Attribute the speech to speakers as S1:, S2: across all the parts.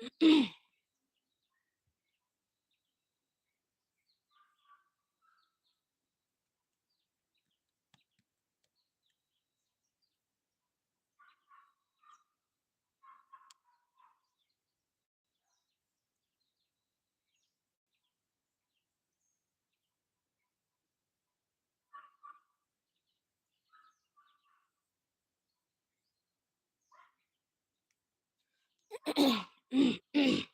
S1: 嗯。嗯嗯。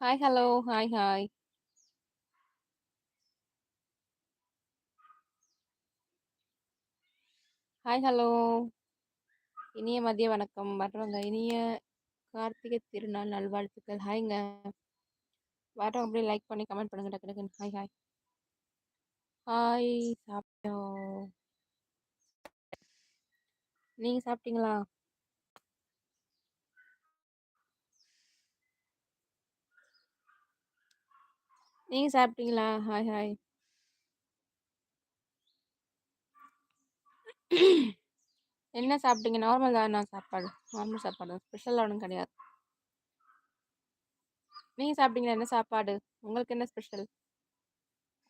S1: Hi, hello. Hi, hi. Hi hello இனிய மதிய வணக்கம். வர்றவங்க இனிய கார்த்திகை திருநாள் நல்வாழ்த்துக்கள். ஹாய்ங்க வர்றவங்க அப்படியே லைக் பண்ணி கமெண்ட் பண்ணுங்க. டக்கு டக்குன்னு. ஹாய் ஹாய் ஹாய் சாப்பிட்டோம். நீங்கள் சாப்பிட்டீங்களா? நீங்கள் சாப்பிட்டீங்களா? ஹாய் ஹாய் என்ன சாப்பிட்டீங்க? நார்மல் தானா சாப்பாடு? நார்மல் சாப்பாடு? ஸ்பெஷல் ஒன்றும் கிடையாது. நீங்கள் சாப்பிட்டீங்களா? என்ன சாப்பாடு? உங்களுக்கு என்ன ஸ்பெஷல்?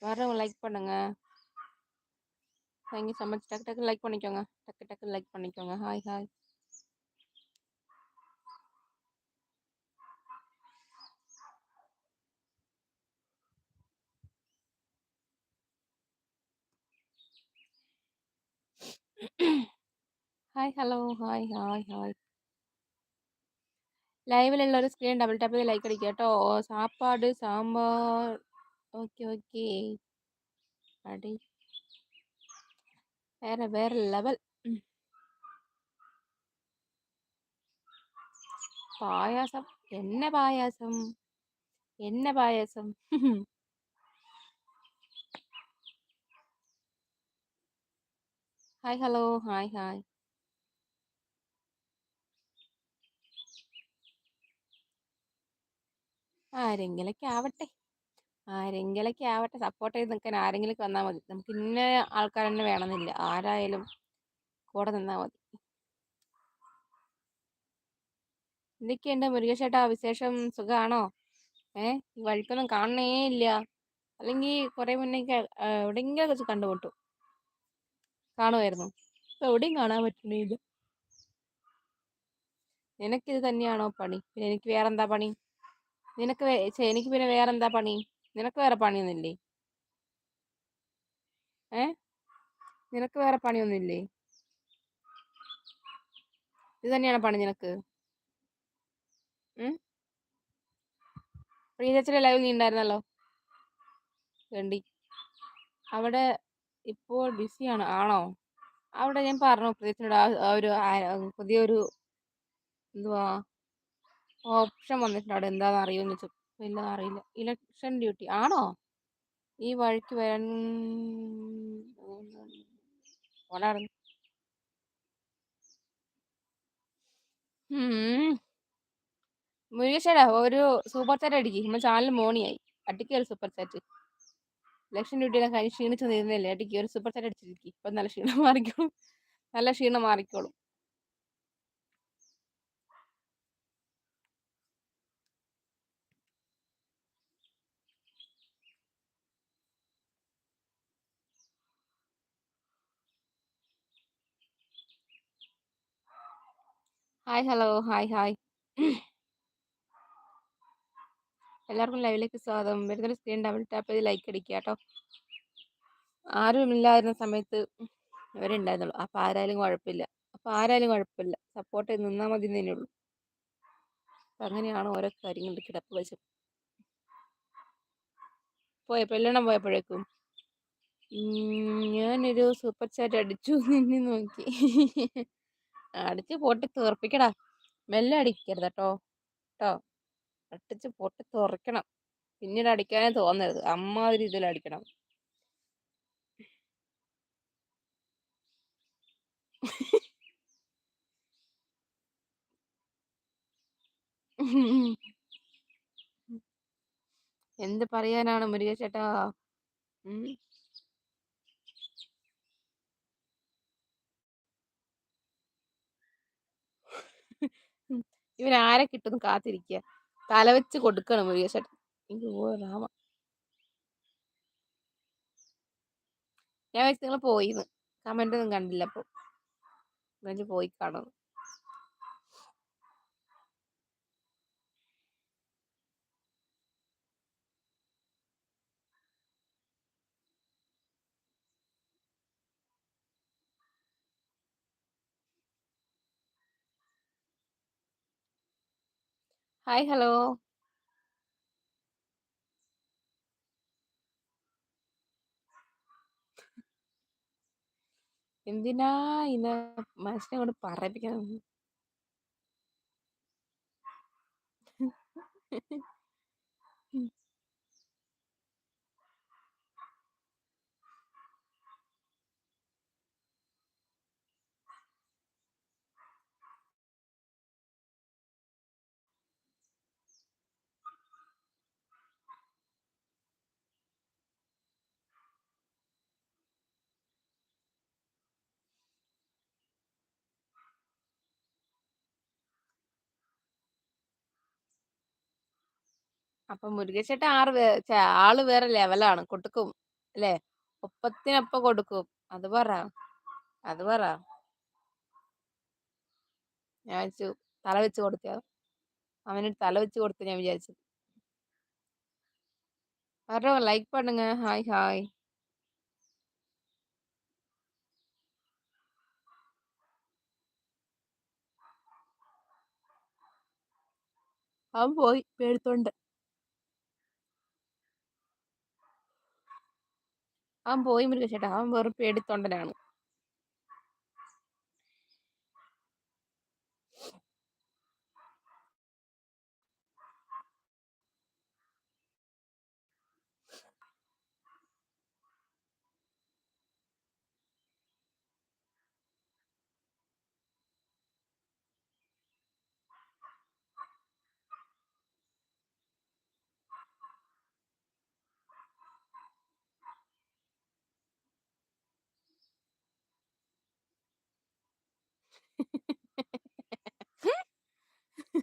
S1: வரவங்க லைக் பண்ணுங்க. நீங்கள் சமைச்சு டக்கு டக்கு லைக் பண்ணிக்கோங்க. டக்கு டக்கு லைக் பண்ணிக்கோங்க. Hi hi. hi hello hi hi hi ലൈവിലുള്ള ഒരു സ്ക്രീൻ ഡബിൾ ടാപ്പ് ചെയ്ത് ലൈക്ക് അടിക്കുക കേട്ടോ സാപ്പാട് സാമ്പാർ ഓക്കെ ഓക്കെ അടി വേറെ വേറെ ലെവൽ പായാസം എന്നെ പായാസം എന്നെ പായാസം ഹായ് ഹലോ ഹായ് ഹായ് ആരെങ്കിലൊക്കെ ആവട്ടെ. ആരെങ്കിലൊക്കെ ആവട്ടെ. സപ്പോർട്ട് ചെയ്ത് നിൽക്കാൻ ആരെങ്കിലും വന്നാൽ മതി. നമുക്ക് ഇന്ന ആൾക്കാർ തന്നെ വേണമെന്നില്ല. ആരായാലും കൂടെ നിന്നാൽ മതി. എന്തൊക്കെയുണ്ട്? മുരുകേഷേട്ടാ വിശേഷം സുഖമാണോ ഈ വഴിക്കൊന്നും കാണണേ ഇല്ല. അല്ലെങ്കിൽ കുറെ മുന്നേക്ക് എവിടെയെങ്കിലും വെച്ച് കണ്ടുമുട്ടു. കാണുമായിരുന്നു എവിടെയും കാണാൻ പറ്റണില്ല നിനക്കിത് തന്നെയാണോ പണി? പിന്നെ എനിക്ക് വേറെന്താ പണി? നിനക്ക് എനിക്ക് പിന്നെ വേറെന്താ പണി? നിനക്ക് വേറെ പണിയൊന്നുമില്ലേ? ഏ? നിനക്ക് വേറെ പണിയൊന്നുമില്ലേ? ഇത് തന്നെയാണ് പണി നിനക്ക്? ഉം? പ്രീതച്ചിലെ ലൈവ് നീ ഉണ്ടായിരുന്നല്ലോ? വേണ്ടി അവിടെ ഇപ്പോൾ ബിസിയാണ്. ആണോ? അവിടെ ഞാൻ പറഞ്ഞു ആ ഒരു പുതിയൊരു എന്തുവാ ഓപ്ഷൻ വന്നിട്ടുണ്ട്. അവിടെ എന്താണെന്ന് അറിയുമെന്ന് ചോദിച്ചു. ഇല്ല അറിയില്ല. Election duty. ആണോ? ഈ വഴിക്ക് വരാൻ ഓടാറുണ്ട് മുരുകേശ്വരാ ഒരു സൂപ്പർ ചാറ്റ് അടിക്ക്. നമ്മുടെ ചാനൽ മോണിയായി. അടിക്കുക സൂപ്പർ ചാറ്റ്. ഇലക്ഷൻ ഡ്യൂട്ടിയെല്ലാം കാര്യം ക്ഷീണിച്ച് നിന്നില്ലേ? അടിക്ക് ഒരു സൂപ്പർ ചാറ്റ് അടിച്ചിരിക്കും. ഇപ്പം നല്ല ക്ഷീണം മാറിക്കോളും. നല്ല ക്ഷീണം മാറിക്കോളും. ഹായ് ഹലോ ഹായ് ഹായ് എല്ലാവർക്കും ലൈവിലേക്ക് സ്വാഗതം. വരുന്നൊരു സ്ക്രീൻ ഡബിൾ ടാപ്പ് ചെയ്ത് ലൈക്ക് അടിക്കുക കേട്ടോ. ആരും ഇല്ലായിരുന്ന സമയത്ത് ഇവരുണ്ടായിരുന്നുള്ളൂ അപ്പം ആരായാലും കുഴപ്പമില്ല അപ്പോൾ ആരായാലും കുഴപ്പമില്ല സപ്പോർട്ട് ചെയ്ത് നിന്നാൽ മതി എന്നേ ഉള്ളൂ അപ്പം അങ്ങനെയാണ് ഓരോ കാര്യങ്ങളുടെ കിടപ്പ് വശം. പോയപ്പോൾ എല്ലാം പോയപ്പോഴേക്കും ഞാനൊരു സൂപ്പർ ചാറ്റ് അടിച്ചു നിന്നെ നോക്കി. അടിച്ച് പൊട്ടി തീർപ്പിക്കടാ. മെല്ലെ അടിക്കരുത് കേട്ടോ. കേട്ടോ? അടിച്ച് പൊട്ടി തുറക്കണം. പിന്നീട് അടിക്കാനേ തോന്നരുത്. അമ്മാതിരി ഇതിൽ അടിക്കണം. എന്ത് പറയാനാണ് മുരുക ചേട്ടാ ഇവൻ ആരെ കിട്ടുന്നു കാത്തിരിക്കുക തലവെച്ച് കൊടുക്കണം മുരുക ചേട്ടൻ ഓ രാമ ഞാൻ വെച്ച് നിങ്ങൾ പോയിന്ന്. കമന്റ് ഒന്നും കണ്ടില്ല അപ്പൊ. പോയി കാണുന്നു ഹായ് ഹലോ എന്തിനാ ഇന്ന് മനുഷ്യനെ കൊണ്ട് പറയിപ്പിക്കാൻ? അപ്പൊ മുരുകച്ചേട്ടൻ ആറ് ആൾ വേറെ ലെവലാണ്. കൊടുക്കും അല്ലെ? ഒപ്പത്തിനൊപ്പം കൊടുക്കും. അത് പറ. അത് പറ. ഞാൻ വെച്ചു. തല വെച്ച് കൊടുത്തു. അവന് തല വെച്ച് കൊടുത്തു ഞാൻ വിചാരിച്ചു. പറഞ്ഞോ ലൈക്ക് പണ്ണുങ്ങ ഹായ് ഹായ് അവൻ പോയി. പേടുത്തോണ്ട്. അവൻ പോയി മൃഗച്ചേട്ടാ അവൻ വെറും പേടിത്തൊണ്ടനാണ്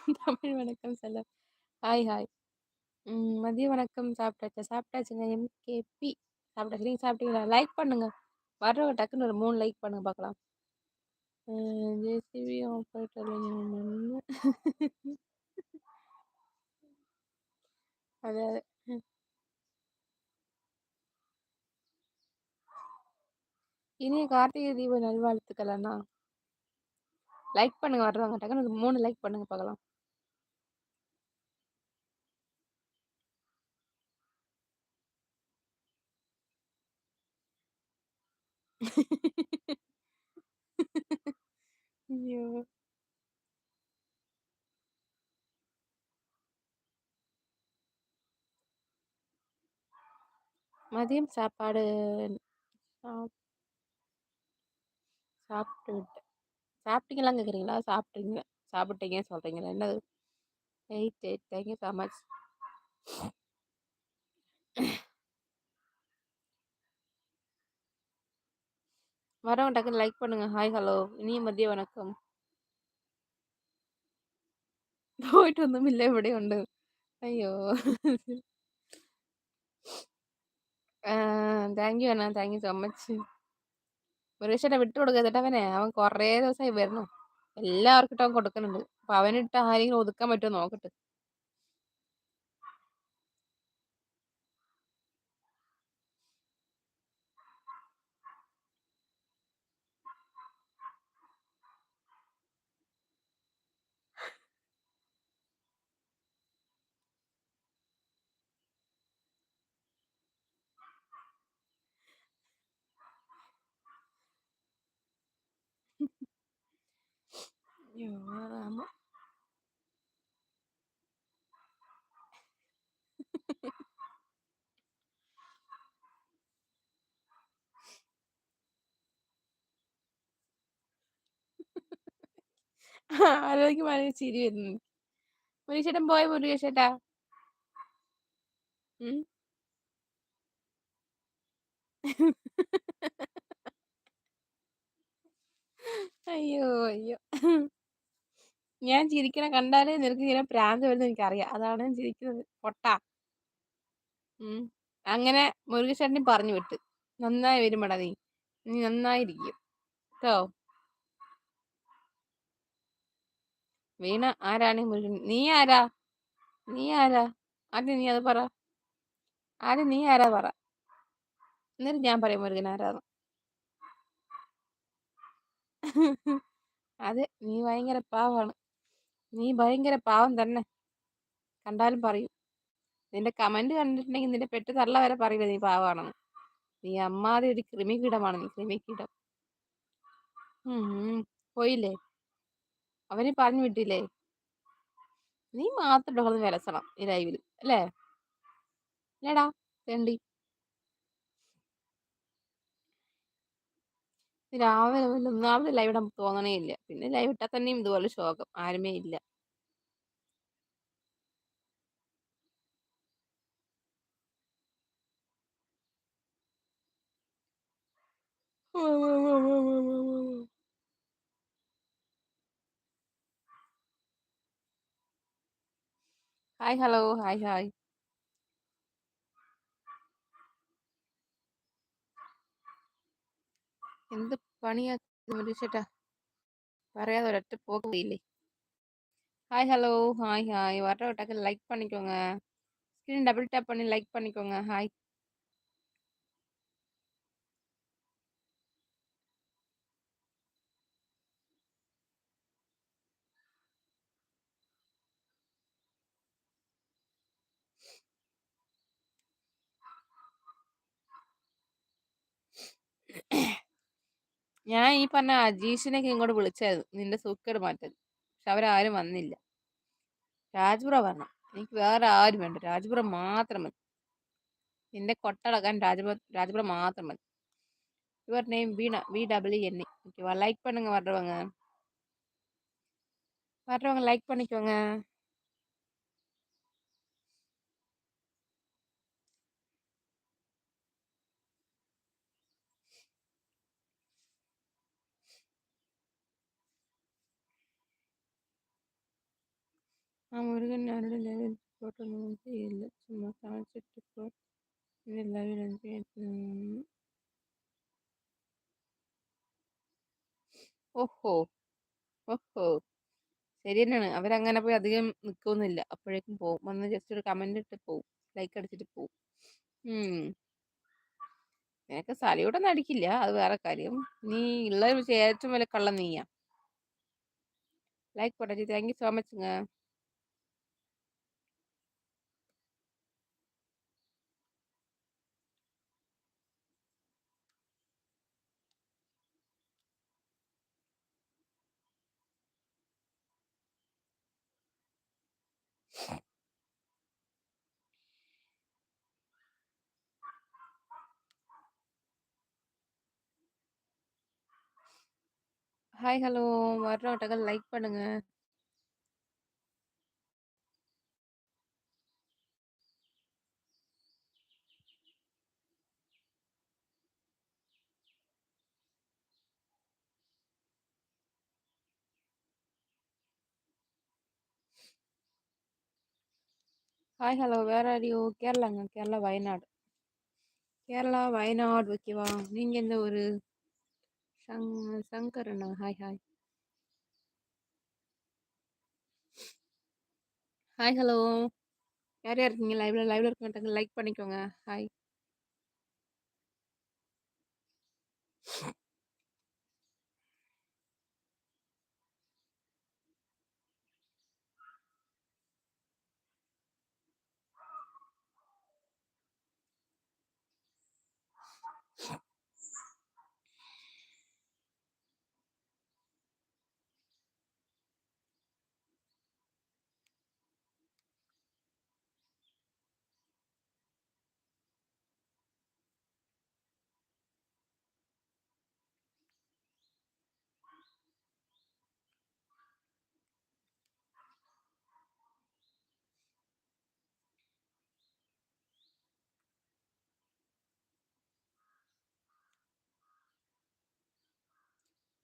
S1: தமிழ் வணக்கம் செல்லம். Hi hi. மதிய வணக்கம். சாப்பிட்டாச்சா? சாப்பிட்டாச்சுங்க. எம்கேபி சாப்பிட்டாச்சு. நீங்கள் சாப்பிட்டீங்களா? லைக் பண்ணுங்க. வர்றவங்க டக்குன்னு ஒரு மூணு லைக் பண்ணுங்க பார்க்கலாம் ஜேசிபி ஆப்ரேட்டர் அதாவது இனிய கார்த்திகை தீப நல்வாழ்த்துக்கள் அண்ணா. லைக் பண்ணுங்க. வர்றவங்க டக்குன்னு மூணு லைக் பண்ணுங்க பார்க்கலாம் மதியம் சாப்பாடு சாப் சாப்பிட்டுக்கிட்டேன் சாப்பிட்டீங்களான்னு கேட்குறீங்களா? சாப்பிட்டீங்க சாப்பிட்டீங்க சொல்கிறீங்களா என்னது? Eight eight thank you so much. வரவங்க டக்குன்னு லைக் பண்ணுங்க. ஹாய் ஹலோ இனிய மதிய வணக்கம். போயிட்டு வந்தும். இல்லை இப்படி உண்டு. ஐயோ. താങ്ക് യു അണ്ണാ താങ്ക് യു സോ മച്ച് മുരുകേശനെ വിട്ടു കൊടുക്കരുത് അവനെ അവൻ കുറേ ദിവസമായി വരുന്നു. എല്ലാവർക്കും ഇട്ട് അവൻ കൊടുക്കുന്നുണ്ട്. അപ്പൊ അവനിട്ട് ആരെങ്കിലും ഒതുക്കാൻ പറ്റുമോ നോക്കട്ടെ. അയ്യോ രാമ ആലോചിക്കുമ്പോൾ ചിരി വരുന്നു. മുരുകേശേട്ടൻ പോയ മുരുകേശേട്ടാ അയ്യോ അയ്യോ. ഞാൻ ചിരിക്കണ കണ്ടാലേ നിനക്ക് ഇങ്ങനെ പ്രാന്ത് വരുന്നത് എനിക്കറിയാം. അതാണ് ഞാൻ ചിരിക്കുന്നത്. പൊട്ടാ. ഉം. അങ്ങനെ മുരുകേശേട്ടനെ പറഞ്ഞു വിട്ട്. നന്നായി വരുമടാ നീ. നീ നന്നായിരിക്കും. കേട്ടോ വീണ ആരാണ് മുരുകൻ? നീ ആരാ? നീ ആരാ? ആദ്യം നീ അത് പറ. ആദ്യം നീ ആരാ പറ? എന്നിട്ട് ഞാൻ പറയും മുരുകൻ ആരാ അതെ നീ ഭയങ്കര പാവാണ്. നീ ഭയങ്കര പാവം തന്നെ. കണ്ടാലും പറയും. നിന്റെ കമന്റ് കണ്ടിട്ടുണ്ടെങ്കിൽ നിന്റെ പെട്ട് തള്ള വരെ പറയില്ല നീ പാവാണെന്ന്. നീ അമ്മാതി ഒരു കൃമികീടമാണ് നീ കൃമികീടം. ഉം പോയില്ലേ? അവന് പറഞ്ഞു വിട്ടില്ലേ? നീ മാത്രം വിലസണം ഈ ലൈവിൽ അല്ലേ? അല്ലേടാ തെണ്ടി രാവിലെ ഒന്നാമത് ലൈവ് ഇടാൻ തോന്നണേ ഇല്ല. പിന്നെ ലൈവ് ഇട്ടാൽ തന്നെയും ഇതുപോലെ ശോകം. ആരുമേ ഇല്ല. ഹായ് ഹലോ ഹായ് ഹായ് എന്ത് പണിയാ ചേട്ടാ പറയാതെ ഒരൊറ്റ പോക്ക് പോയില്ലേ ஹாய் ஹலோ ஹாய் ஹாய் வர டக்கு லைக் பண்ணிக்கோங்க ஸ்க்ரீன் டபுள் டேப் பண்ணி லைக் பண்ணிக்கோங்க ஹாய் ഞാൻ ഈ പറഞ്ഞ അജീഷിനൊക്കെ ഇങ്ങോട്ട് വിളിച്ചായിരുന്നു നിന്റെ സൂക്കേട് മാറ്റാൻ പക്ഷെ അവരാരും വന്നില്ല രാജ്പുറ വരണം എനിക്ക് വേറെ ആരും വേണ്ട രാജ്പുറം മാത്രം മതി നിന്റെ കൊട്ടടക്കാൻ രാജപുര രാജ്പുറം മാത്രം മതി your name Veena V W N ஓகேவா லைக் பண்ணுங்க வர்றவங்க வர்றவங்க லைக் பண்ணிக்கோங்க ആ മുരുകൻ ആരുടെ ലൈവിൽ സപ്പോർട്ടൊന്നും ചെയ്യില്ല. ചുമ്മാ കാണിച്ചിട്ടിപ്പോൾ എന്റെ ലൈവിൽ എനിക്ക് ഓഹോ. ഓഹോ. ശരി തന്നെയാണ്. അവരങ്ങനെ പോയി അധികം നിൽക്കൊന്നുമില്ല അപ്പോഴേക്കും പോവും. വന്ന് ജസ്റ്റ് ഒരു കമന്റ് ഇട്ട് പോവും. ലൈക്ക് അടിച്ചിട്ട് പോവും. നിനക്ക് സലിയോടൊന്നും അടിക്കില്ല അത് വേറെ കാര്യം. നീ ഉള്ള വെച്ച് ഏറ്റവും വലിയ കള്ളം നീയാ like പൊട്ടാച്ചി thank you so much hi hello வர்ற ஒட்டகம் லைக் பண்ணுங்க. ஹாய் ஹலோ வேற ஆடியோ கேரளாங்க கேரளா வயநாடு கேரளா வயநாடு ஓகேவா நீங்கள் எந்த ஒரு சங் சங்கரண்ணா ஹாய் ஹாய் ஹாய் ஹலோ யார் யார் இருக்கீங்க? லைவ்ல லைவ்ல இருக்க மாட்டாங்க லைக் பண்ணிக்கோங்க. ஹாய்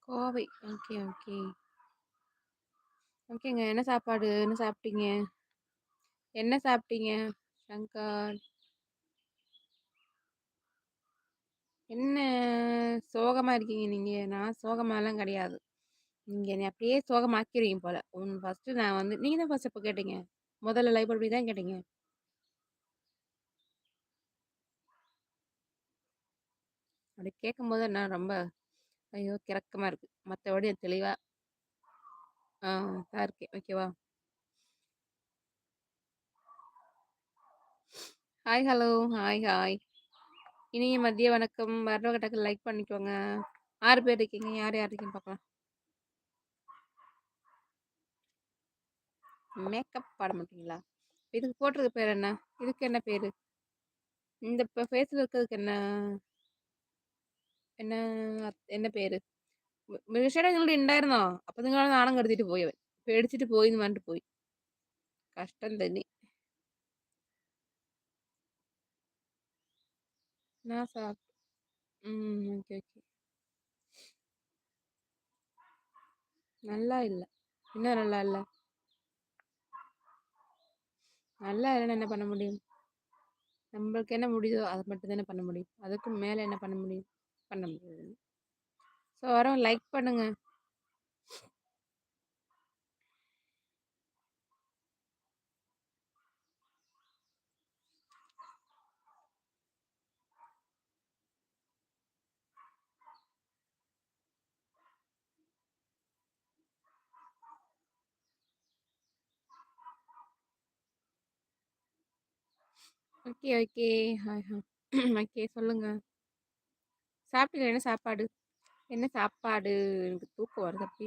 S1: கோவை. Okay okay. ஓகேங்க. என்ன சாப்பாடு? என்ன சாப்பிட்டீங்க? என்ன சாப்பிட்டீங்க? சங்கர் என்ன சோகமா இருக்கீங்க நீங்க? நான் சோகமாலாம் கிடையாது. நீங்க என்னை அப்படியே சோகமாக்கிருவீங்க போல. உன் ஃபஸ்ட்டு நான் வந்து நீங்க தான் ஃபர்ஸ்ட் இப்போ கேட்டீங்க. முதல்ல லைவ் பண்ணி தான் கேட்டீங்க. அப்படி கேட்கும்போது நான் ரொம்ப ஐயோ! கிறக்கமா இருக்கு. மற்றபடி தெளிவா ஆ தான் இருக்கேன். ஓகேவா? ஹாய் ஹலோ ஹாய் ஹாய் இனிய மதிய வணக்கம். வரவகட்டக்கு லைக் பண்ணிக்கோங்க. ஆறு பேர் இருக்கீங்க. யார் யார் இருக்கீங்க பார்க்கலாம். மேக்கப் பாட மாட்டீங்களா? இதுக்கு போட்டிருக்க பேர் என்ன? இதுக்கு என்ன பேர்? இந்த ஃபேஸில் இருக்கிறதுக்கு என்ன? என்ன അത്- என்ன പേര് മീഷയുടെ നിങ്ങൾ ഉണ്ടായിരുന്നോ അപ്പൊ നിങ്ങൾ നാണം കെടുത്തിട്ട് പോയി അവൻ പേടിച്ചിട്ട് പോയി എന്ന് പറഞ്ഞിട്ട് പോയി കഷ്ടം തന്നെ நான் சாப் ம் ஓகே ஓகே நல்லா இல்லை என்ன நல்லா இல்லை நல்லா இல்லைன்னு என்ன பண்ண முடியும் நம்மளுக்கு என்ன முடியுதோ அதை மட்டும் தானே பண்ண முடியும் அதுக்கு மேலே என்ன பண்ண முடியும் பண்ண முடியாது. ஸோ வரோம். லைக் பண்ணுங்க. Okay okay hi hi okay சொல்லுங்க. சாப்பிட்டீங்க என்ன சாப்பாடு? என்ன சாப்பாடு? எனக்கு தூக்கம் வருது அப்படி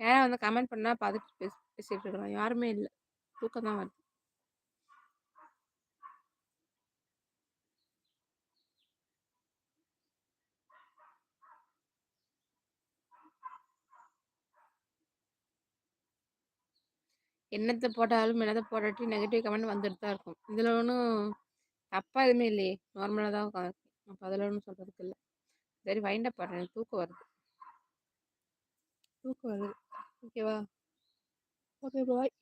S1: யாராவது வந்து கமெண்ட் பண்ணால் பார்த்துட்டு பேசி பேசிகிட்டு இருக்கலாம். யாருமே இல்லை. தூக்கம் தான் வருது. என்னத்தை போட்டாலும் என்னத்தை போட்டாட்டி நெகட்டிவ் கமெண்ட் வந்துட்டு தான் இருக்கும். இதில் ஒன்றும் தப்பாக எதுவுமே இல்லையே. நார்மலாக தான் அப்போ அதில் ஒன்றும் சொல்கிறதுக்கு இல்லை. சரி வைண்ட் அப் பண்ணுறேன் தூக்கம் வருது. தூக்கம் வருது. ஓகேவா ஓகே பாய்